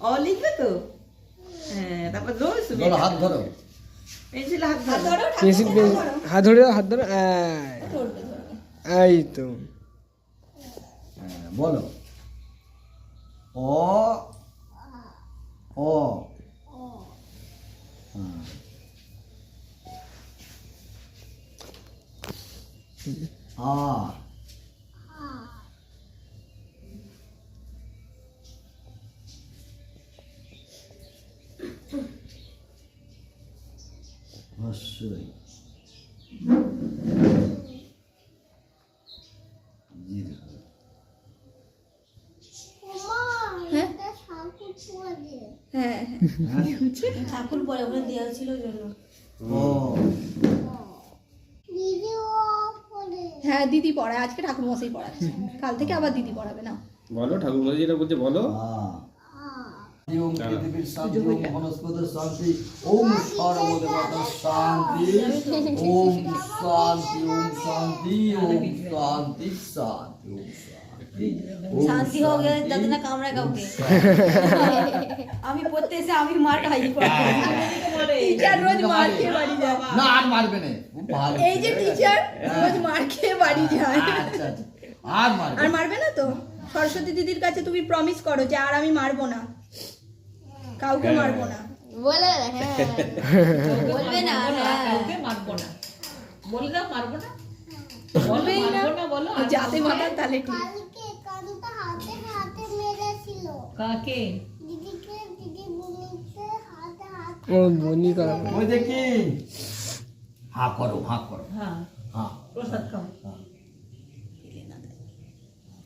অ লিখবে তো হ্যাঁ তারপর রোজ ধরো হাত ধরো পেন্সিল হাত হাত ধরো ধরো পেন্সিল ঠাকুরকে পেন্সিল ধরো। হাত ধরে দাও, হাত ধরো এই, ধরবে, ধরবে। এই তো হ্যাঁ, বলো অ অ হ্যাঁ। আ হ্যাঁ হ্যাঁ হ্যাঁ। ঠাকুর পরে ওখানে দেওয়া ছিল জন্য। হ্যাঁ দিদি পড়ায় আজকে ঠাকুর মশাই পড়াচ্ছে। কাল থেকে আবার দিদি পড়াবে না বলো ঠাকুর মশাই যেটা বলছে বলো। ওম পৃথিবীর শান্তি ওম বনস্পতির শান্তি ওম সর্বদেবতার শান্তি ওম শান্তি ওম শান্তি ওম শান্তি শান্তি ওম শান্তি শান্তি হোক যাতে না কামড়ায় কাউকে আমি পড়তে এসে আমি মার খাই। টিচার রোজ মার খেয়ে বাড়ি যায়। না আর মারবে না। এই যে টিচার রোজ মার খেয়ে বাড়ি যায়। আর। মারবে না। তো? সরস্বতী দিদির কাছে তুমি প্রমিস করো যে আর আমি মারবো না। কাউকে মারবো না। বলে হ্যাঁ। বলবে না হ্যাঁ। কাউকে মারবো না। বললে মারবো না। বলবেই না। বলো যাতে মাতার তালে ঠিক। কালকে কানুটা হাতে হাতে মেরেছিল। কাকে? দিদিকে দিদি বুনিকে হাতে হাতে ও বনি করা ওই দেখি। হা করো হা করো। হ্যাঁ। হ্যাঁ প্রসাদ খাও।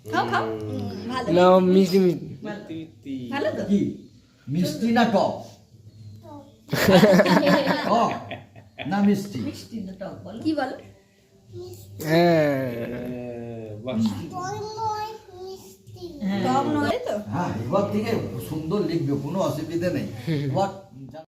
খাও খাও। ভালো না মিষ্টি। মিষ্টি ভালো তো? কি? মিষ্টি না টক? টক। না মিষ্টি? মিষ্টি না টক বলো। কি বল? হ্যাঁ। হ্যাঁ। টক নয় তো? হ্যাঁ এবার থেকে সুন্দর লিখবে কোনো অসুবিধা নেই।